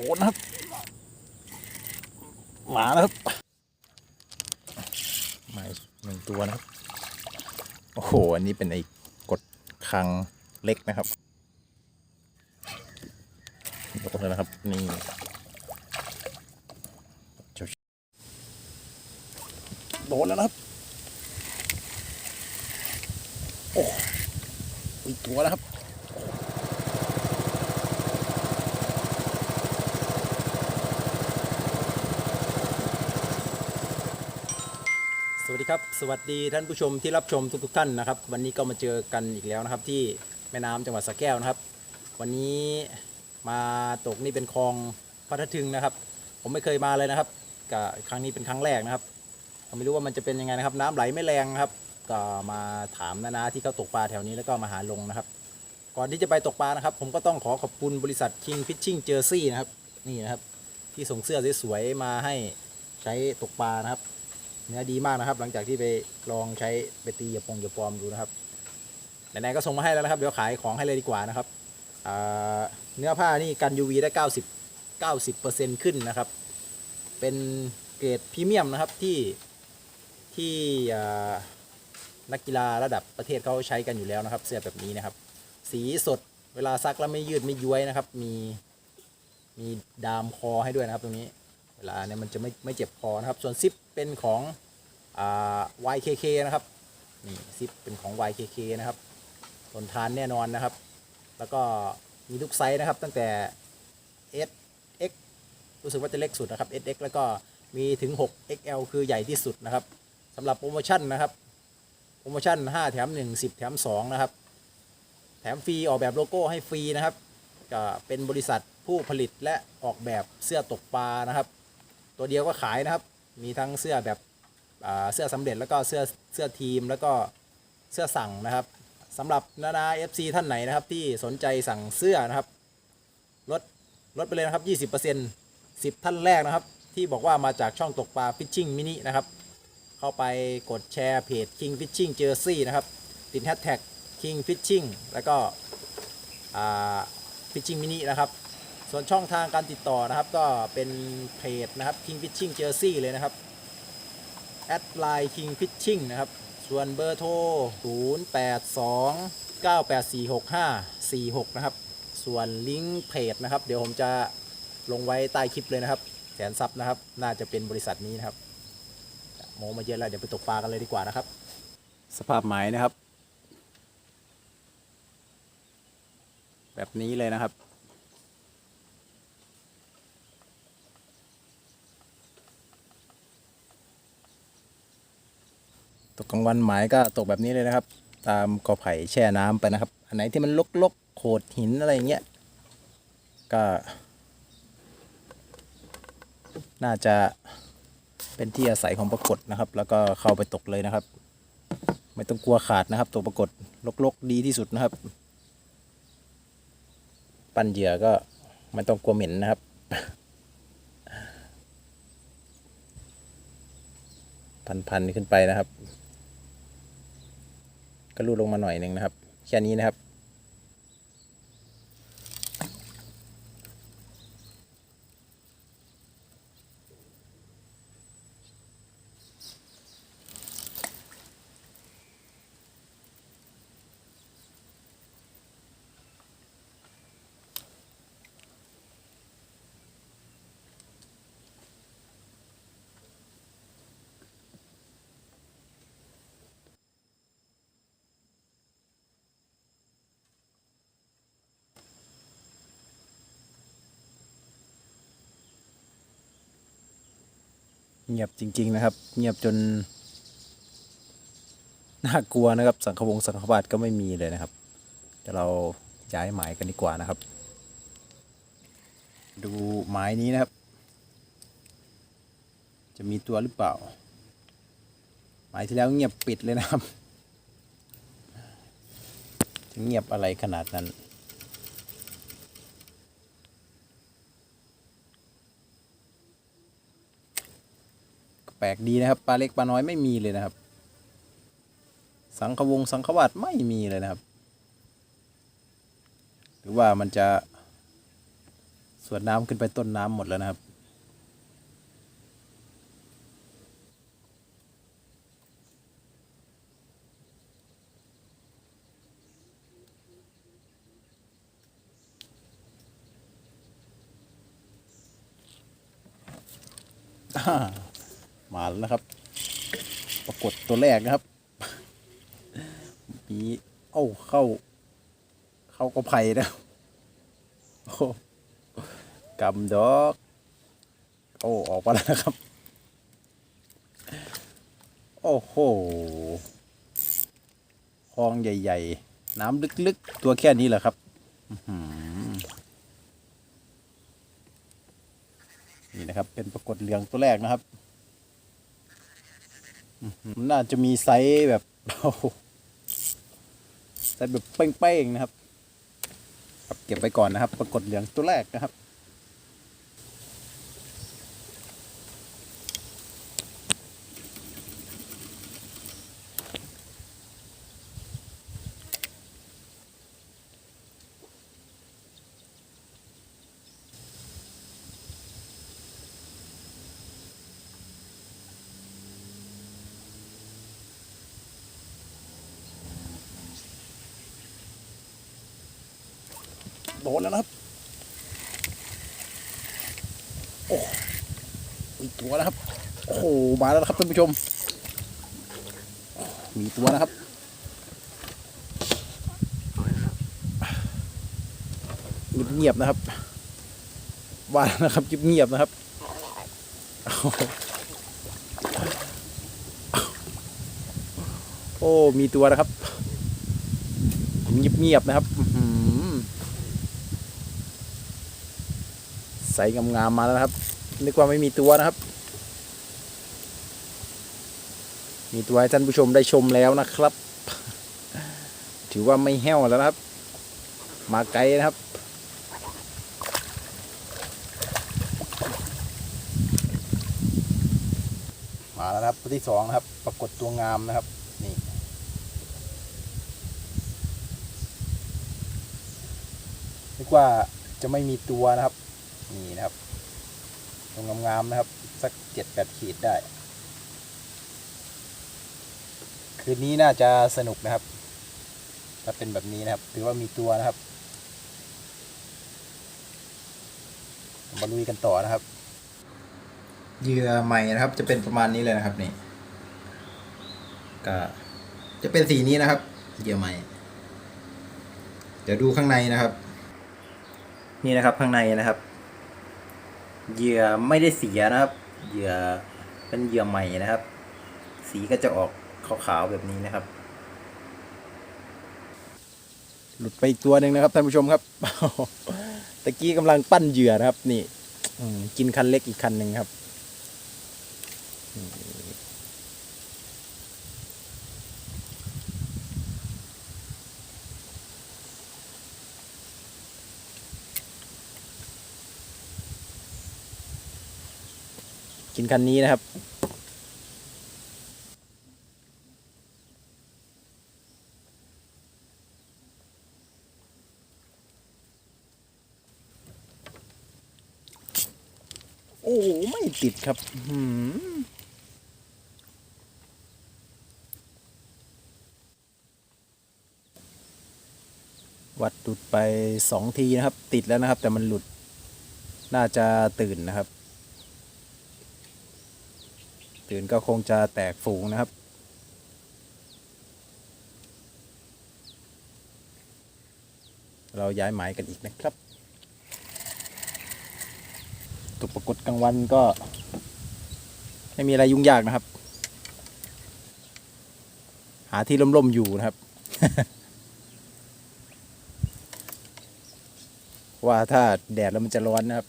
ดนนครับหมานะครับหมาหนึ่งตัวนะครับ โอ้โห อันนี้เป็นไอ้กดคังเล็กนะครับโดนแล้วนะครับ นี่โดนแล้วนะครับ โอ้อีกตัวแล้วครับ สวัสดี ครับสวัสดีท่านผู้ชมที่รับชมทุกๆท่านนะครับ วันนี้ก็มาเจอกันอีกแล้วนะครับ ที่แม่น้ำจังหวัดสระแก้วนะครับ วันนี้มาตกนี่เป็นคลองพัทถึงนะครับ ผมไม่เคยมาเลยนะครับก็ครั้งนี้เป็นครั้งแรกนะครับผมไม่รู้ว่ามันจะเป็นยังไงนะครับ น้ำไหลไม่แรงครับก็มาถามนานาที่เขาตกปลาแถวนี้แล้วก็มาหาลงนะครับ ก่อนที่จะไปตกปลานะครับ ผมก็ต้องขอขอบคุณบริษัท King Fishing Jersey นะครับนี่นะครับ ที่ส่งเสื้อสวยๆมาให้ใช้ตกปลานะครับ เนื้อดีมากนะครับ หลังจากที่ไปลองใช้ไปตีอย่าปงอย่าปลอมดูนะครับไหนๆก็ส่งมาให้แล้วนะครับ เดี๋ยวขายของให้เลยดีกว่านะครับเนื้อผ้านี่กัน UV ได้ 90 90ขึ้นนะครับ เป็นเกรดพรีเมียมนะครับที่ที่นักกีฬาระดับประเทศเขาใช้กันอยู่แล้วนะครับ เสื้อแบบนี้นะครับ สีสดเวลาซักแล้วไม่ยืดไม่ย้วยนะครับ มีมีดามคอให้ด้วยนะครับตรงนี้ เวลาเนี่ยมันจะไม่ไม่เจ็บคอนะครับ ส่วนซิป เป็นของอ YKK นะครับนี่ซิปเป็นของ YKK นะครับทนทานแน่นอนนะครับ แล้วก็มีทุกไซส์นะครับตั้งแต่ S X รู้สึกว่าจะเล็กสุดนะครับ SX แล้วก็มีถึง 6 XL คือใหญ่ที่สุดนะครับสำหรับโปรโมชั่นนะครับโปรโมชั่น 5 แถม 1 10 แถม 2 นะครับ แถมฟรีออกแบบโลโก้ให้ฟรีนะครับก็เป็นบริษัทผู้ผลิตและออกแบบเสื้อตกปลานะครับ ตัวเดียวก็ขายนะครับ มีทั้งเสื้อแบบเสื้อสำเร็จแล้วก็เสื้อเสื้อทีมแล้วก็เสื้อสั่งนะครับสำหรับนานา FC ท่านไหนนะครับ ที่สนใจสั่งเสื้อนะครับลดลดไปเลยนะครับ20% 10ท่านแรกนะครับ ที่บอกว่ามาจากช่องตกปลา Fishing Mini นะครับ เข้าไปกดแชร์เพจ King Fishing Jersey นะครับ ติดแฮชแท็ก King Fishing แล้วก็อ่า Fishing Mini นะครับ ส่วนช่องทางการติดต่อนะครับ ก็เป็นเพจนะครับ King Fishing Jersey เลยนะครับแอดไลน์ King Fishing นะครับ ส่วนเบอร์โทร 0 8 2 9 8 4 6 5 4 6 นะครับ ส่วนลิงก์เพจนะครับ เดี๋ยวผมจะลงไว้ใต้คลิปเลยนะครับ แสนซับนะครับ น่าจะเป็นบริษัทนี้นะครับโมมาเยอะแล้วเดี๋ยวไปตกปลากันเลยดีกว่านะครับ สภาพหมายนะครับ แบบนี้เลยนะครับ ตกกลางวันหมายก็ตกแบบนี้เลยนะครับ ตามกอไผ่แช่น้ำไปนะครับ อันไหนที่มันลกๆโขดหินอะไรอย่างเงี้ยก็ น่าจะเป็นที่อาศัยของปรากฏนะครับ แล้วก็เข้าไปตกเลยนะครับ ไม่ต้องกลัวขาดนะครับตกปรากฏลกๆดีที่สุดนะครับ ปั้นเหยื่อก็ไม่ต้องกลัวเหม็นนะครับพันๆขึ้นไปนะครับ ก็รูดลงมาหน่อยหนึ่งนะครับ แค่นี้นะครับ เงียบจริง ๆ นะครับ เงียบจนน่ากลัวนะครับ สังขวงสังขบาตก็ไม่มีเลยนะครับเดี๋ยวเราย้ายหมายกันดีกว่านะครับ ดูหมายนี้นะครับ จะมีตัวหรือเปล่า หมายที่แล้วเงียบปิดเลยนะครับจะเงียบอะไรขนาดนั้น ปลกดีนะครับปลาเล็กปลาน้อยไม่มีเลยนะครับ สังขวงสังขวาดไม่มีเลยนะครับ หรือว่ามันจะส่วนน้ำขึ้นไปต้นน้ำหมดแล้วนะครับอ่า มาแล้วนะครับ ปรากฏตัวแรกนะครับมีเอ้าเข้า เข้าก็ไผ่นะครับโอ้กำดอกโอ้ออกมาแล้วนะครับ โอ้โหคลองใหญ่ ๆ น้ำลึกๆ ตัวแค่นี้แหละครับนี่นะครับเป็นปรากฏเหลืองตัวแรกนะครับ มันอหือน่าจะมีไซส์แบบไซส์แบบเป้งๆนะครับครับ เก็บไปก่อนนะครับ ปรากฏเหลืองตัวแรกนะครับ โดนแล้วนะครับ โอ้มีตัวนะครับ โอ้โห มาแล้วนะครับท่านผู้ชม มีตัวนะครับ เงียบๆนะครับ ว่าแล้วนะครับเงียบๆนะครับโอ้ มีตัวนะครับเงียบๆนะครับใสงามๆมาแล้วนะครับ นึกว่าไม่มีตัวนะครับ มีตัวให้ท่านผู้ชมได้ชมแล้วนะครับ ถือว่าไม่แห้วแล้วนะครับ มาไกลนะครับมาแล้วนะครับตัวที่สองนะครับ ปรากฏตัวงามนะครับ นี่ นึกว่าจะไม่มีตัวนะครับ นี่นะครับ รงงามๆนะครับ สักเจ็ดแปดขีดได้ คืนนี้น่าจะสนุกนะครับ ถ้าเป็นแบบนี้นะครับ ถือว่ามีตัวนะครับมาลุยกันต่อนะครับเหยื่อใหม่นะครับ จะเป็นประมาณนี้เลยนะครับนี่ก็จะเป็นสีนี้นะครับเหยื่อใหม่ เดี๋ยวดูข้างในนะครับ นี่นะครับข้างในนะครับ เหยื่อไม่ได้เสียนะครับ เหยื่อเป็นเหยื่อใหม่นะครับ สีก็จะออกขาวๆแบบนี้นะครับ หลุดไปอีกตัวหนึ่งนะครับท่านผู้ชมครับตะกี้กำลังปั้นเหยื่อนะครับ นี่กินคันเล็กอีกคันหนึ่งครับ กินคันนี้นะครับ โอ้ไม่ติดครับหือวัดดุดไปสองทีนะครับ ติดแล้วนะครับ แต่มันหลุดน่าจะตื่นนะครับ ตื่นก็คงจะแตกฝูงนะครับ เราย้ายหมายกันอีกนะครับตกปรากฏกลางวันก็ ไม่มีอะไรยุ่งยากนะครับ หาที่ร่มๆอยู่นะครับว่าถ้าแดดแล้วมันจะร้อนนะครับ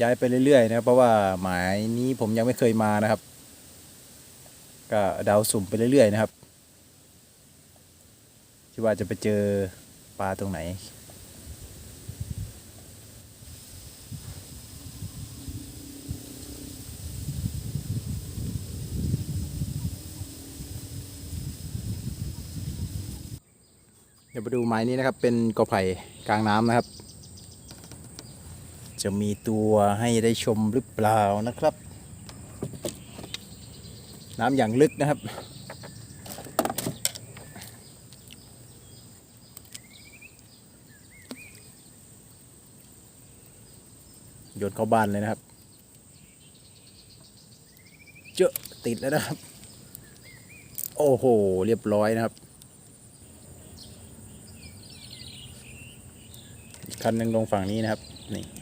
ย้ายไปเรื่อยๆนะเพราะว่าหมายนี้ผมยังไม่เคยมานะครับ ก็เดาสุ่มไปเรื่อยๆนะครับคิดว่าจะไปเจอปลาตรงไหนเดี๋ยวไปดูไม้นี้นะครับ เป็นกอไผ่กลางน้ำนะครับ จะมีตัวให้ได้ชมหรือเปล่านะครับ น้ำอย่างลึกนะครับ โยนเข้าบ้านเลยนะครับ เจอะติดแล้วนะครับ โอ้โห เรียบร้อยนะครับอีกคันหนึ่งลงฝั่งนี้นะครับ นี่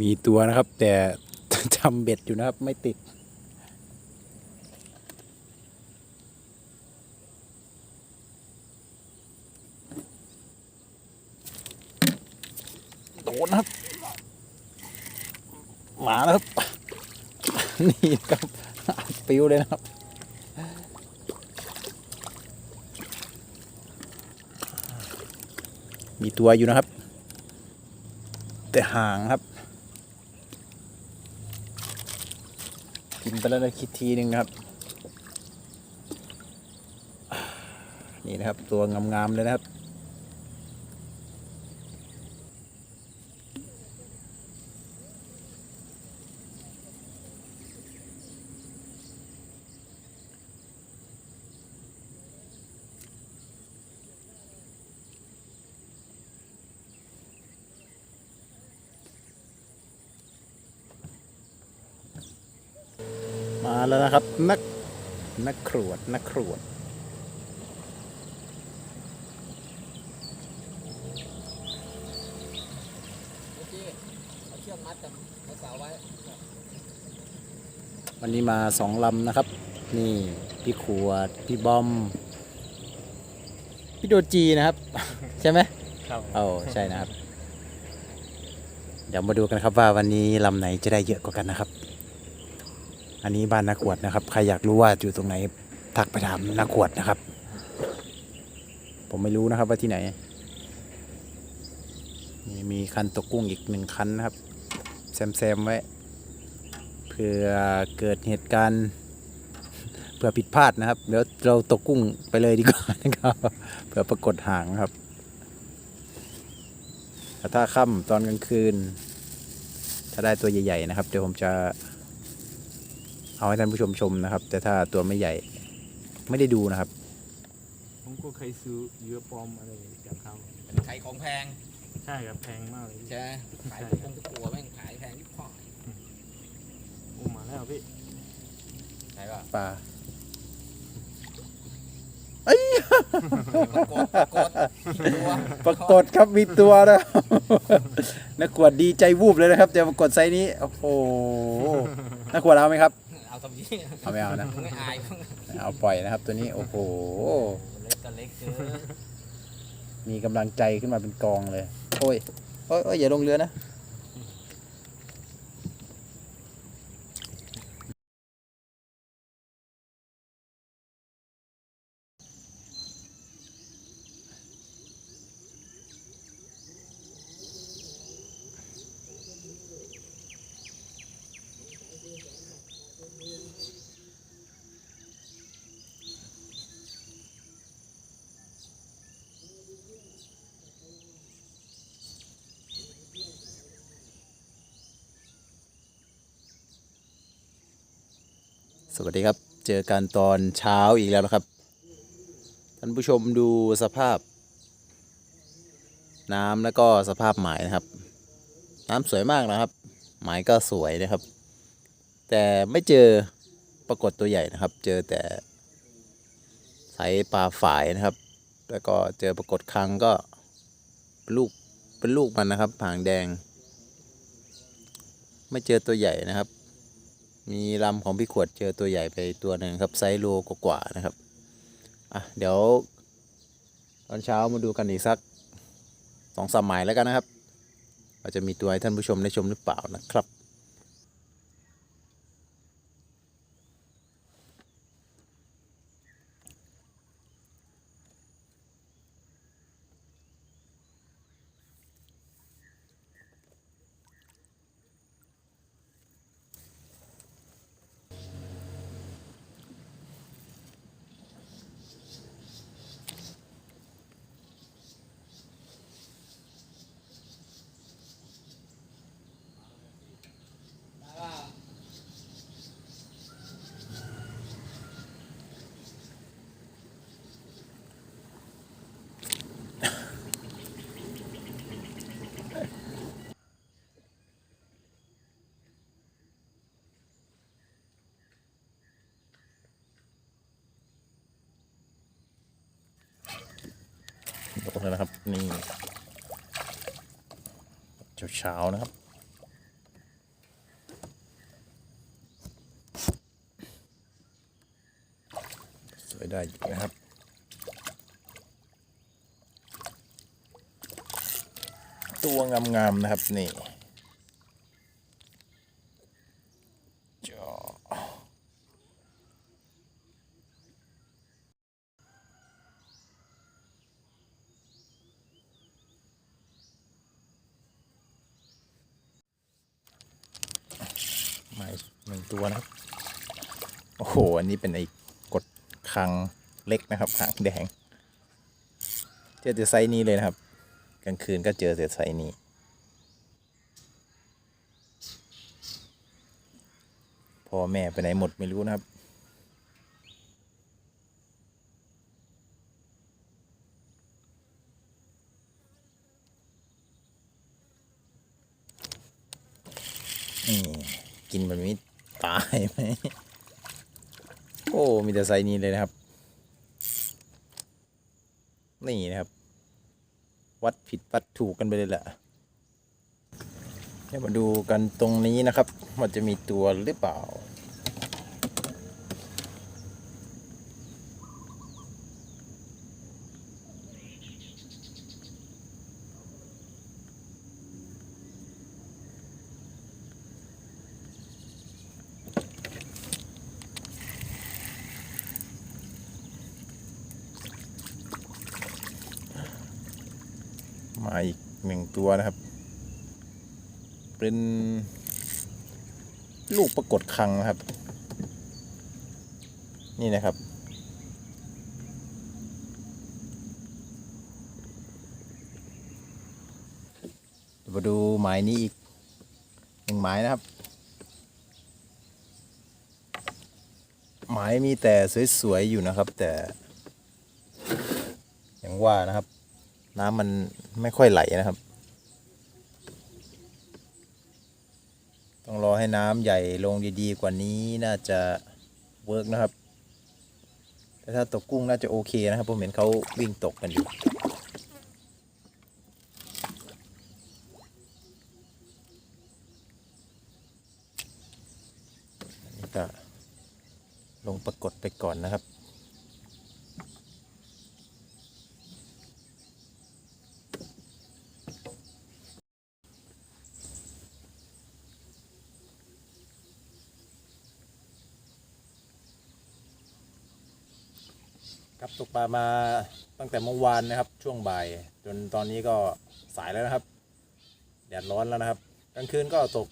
มีตัวนะครับ แต่จำเบ็ดอยู่นะครับ ไม่ติด โดนครับหมาแล้วครับ นี่ครับปิวเลยนะครับมีตัวอยู่นะครับ แต่ห่างครับ กินไปแล้วนะคิดทีหนึ่งครับ นี่นะครับตัวงามๆเลยนะครับ แล้วนะครับ นักนักขรวดนักขรวดโอเคเอาเชือกมัดกับเอาเสาไว้วันนี้มาสองลำนะครับ นี่พี่ขวด พี่บอม พี่โดจีนะครับ ใช่ไหมครับโอ้ใช่นะครับ เดี๋ยวมาดูกันครับว่าวันนี้ลำไหนจะได้เยอะกว่ากันนะครับ อันนี้บ้านนักขวดนะครับ ใครอยากรู้ว่าอยู่ตรงไหนทักไปถามนักขวดนะครับ ผมไม่รู้นะครับว่าที่ไหนนี่มีคันตกกุ้งอีกหนึ่งคันนะครับแซมแซมๆไว้ เพื่อเกิดเหตุการณ์เพื่อผิดพลาดนะครับ เดี๋ยวเราตกกุ้งไปเลยดีกว่านะครับเพื่อปรากฏหางครับถ้าค่ำตอนกลางคืน ถ้าได้ตัวใหญ่ ๆ นะครับ เดี๋ยวผมจะ เอาให้ท่านผู้ชมชมนะครับ แต่ถ้าตัวไม่ใหญ่ไม่ได้ดูนะครับ ผมก็เคยซื้อเยื่อปลอมอะไรจากเขาขายของแพงใช่ครับแพงมากเลยใช่ไหมขายทุกคนทุกตัวแม่งขายแพงที่พ่อโอ้มาแล้วพี่ใช่ป่ะปลาปรากฏปรากฏตัวปรากฏครับมีตัวนะนักขวดดีใจวูบเลยนะครับแต่ปรากฏไซส์นี้โอ้โหนักขวดเอาไหมครับ เอาทำยี่เอาไม่เอานะไม่อายบ้างเอาปล่อยนะครับ ตัวนี้โอ้โหเล็กก็เล็กเกินมีกำลังใจขึ้นมาเป็นกองเลย โอ้ยโอ้ยโอ้ยอย่าลงเรือนะ สวัสดีครับ เจอกันตอนเช้าอีกแล้วนะครับ ท่านผู้ชมดูสภาพ น้ำแล้วก็สภาพหมายนะครับ น้ำสวยมากนะครับ หมายก็สวยนะครับ แต่ไม่เจอปรากฏตัวใหญ่นะครับ เจอแต่ไซส์ปลาฝายนะครับ แล้วก็เจอปรากฏครั้งก็ลูกเป็นลูกมันนะครับหางแดง ไม่เจอตัวใหญ่นะครับ มีลำของพี่ขวดเจอตัวใหญ่ไปตัวหนึ่งครับไซส์โลกว่าๆนะครับอะเดี๋ยว ตอนเช้ามาดูกันอีกสักสองสามหมายแล้วกันนะครับไปว่าจะมีตัวให้ท่านผู้ชมได้ชมหรือเปล่านะครับ แล้วนะครับ นี่เช้าๆนะครับสวยได้อยู่นะครับตัวงามๆนะครับนี่จอ มาอีกหนึ่งตัวนะครับ โอ้โห อั นี้เป็นไอ้กดคังเล็กนะครับ หางแดงเจอแต่ไซส์นี้เลยนะครับ กลางคืนก็เจอแต่ไซส์นี้พ่อแม่ไปไหนหมดไม่รู้นะครับนี่กินแบบนี้ตายไหม อ้มีแต่ไซส์นี้เลยนะครับ นี่นะครับ วัดผิดวัดถูกกันไปเลยแหละเดี๋ยวมาดูกันตรงนี้นะครับ มันจะมีตัวหรือเปล่า มาอีกหนึ่งตัวนะครับ เป็นลูกปรากฏคังนะครับ นี่นะครับเดี๋ยวมาดูหมายนี้อีกหนึ่งหมายนะครับ หมายมีแต่สวยๆอยู่นะครับ แต่อย่างว่านะครับ น้ำมันไม่ค่อยไหลนะครับ ต้องรอให้น้ำใหญ่ลงดีๆ กว่านี้น่าจะเวิร์กนะครับ แต่ถ้าตกกุ้งน่าจะโอเคนะครับ ผมเห็นเขาวิ่งตกกันอยู่ อันนี้ก็ลงปรากฏไปก่อนนะครับ ครับตกปลามาตั้งแต่เมื่อวานนะครับ ช่วงบ่าย จนตอนนี้ก็สายแล้วนะครับแดดร้อนแล้วนะครับกลางคืนก็ตก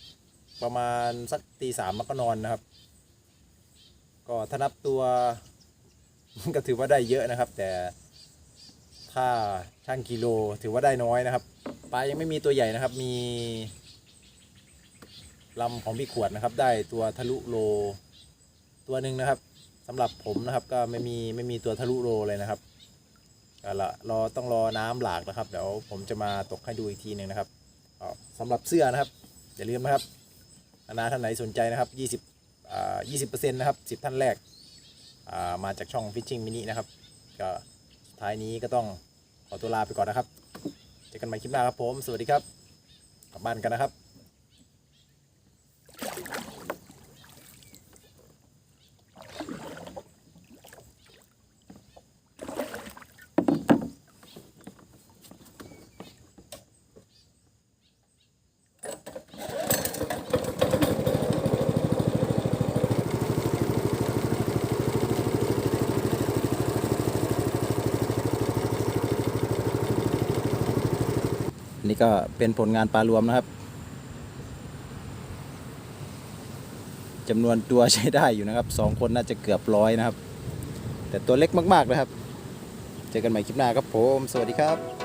ประมาณสักตีสามมันก็นอนนะครับ ก็ถ้านับตัวก็ถือว่าได้เยอะนะครับ แต่ถ้าช่างกิโลถือว่าได้น้อยนะครับปลายังไม่มีตัวใหญ่นะครับ มีลำของพี่ขวดนะครับ ได้ตัวทะลุโลตัวหนึ่งนะครับ สำหรับผมนะครับก็ไม่มีไม่มีตัวทะลุโรเลยนะครับก็ละรอต้องรอน้ำหลากนะครับ เดี๋ยวผมจะมาตกให้ดูอีกทีหนึ่งนะครับอ๋อสำหรับเสื้อนะครับ อย่าลืมนะครับนาท่านไหนสนใจนะครับ 20อ่า20%นะครับ 10 ท่านแรกอ่ามาจากช่อง Fishing Mini นะครับ ก็สุดท้ายนี้ก็ต้องขอตัวลาไปก่อนนะครับ เจอกันใหม่คลิปหน้าครับผม สวัสดีครับ กลับบ้านกันนะครับ นี่ก็เป็นผลงานปลารวมนะครับจำนวนตัวใช้ได้อยู่นะครับสองคนน่าจะเกือบร้อยนะครับ แต่ตัวเล็กมาก ๆ นะครับ เจอกันใหม่คลิปหน้าครับผม สวัสดีครับ